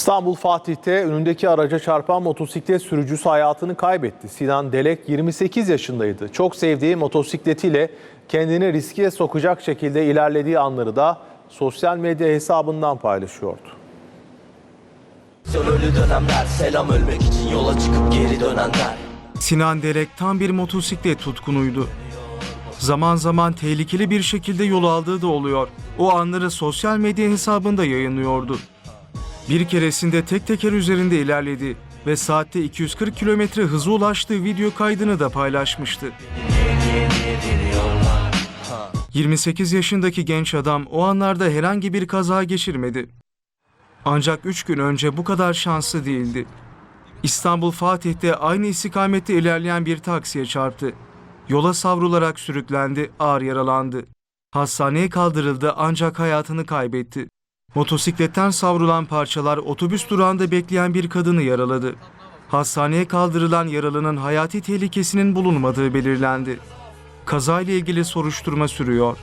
İstanbul Fatih'te önündeki araca çarpan motosiklet sürücüsü hayatını kaybetti. Sinan Delek 28 yaşındaydı. Çok sevdiği motosikletiyle kendini riske sokacak şekilde ilerlediği anları da sosyal medya hesabından paylaşıyordu. Ölü dönemler selam ölmek için yola çıkıp geri dönenler Sinan Derek tam bir motosiklet tutkunuydu. Zaman zaman tehlikeli bir şekilde yol aldığı da oluyor. O anları sosyal medya hesabında yayınlıyordu. Bir keresinde tek teker üzerinde ilerledi ve saatte 240 kilometre hıza ulaştığı video kaydını da paylaşmıştı. 28 yaşındaki genç adam o anlarda herhangi bir kaza geçirmedi. Ancak 3 gün önce bu kadar şanslı değildi. İstanbul Fatih'te aynı istikamette ilerleyen bir taksiye çarptı. Yola savrularak sürüklendi, ağır yaralandı. Hastaneye kaldırıldı ancak hayatını kaybetti. Motosikletten savrulan parçalar otobüs durağında bekleyen bir kadını yaraladı. Hastaneye kaldırılan yaralının hayati tehlikesinin bulunmadığı belirlendi. Kazayla ilgili soruşturma sürüyor.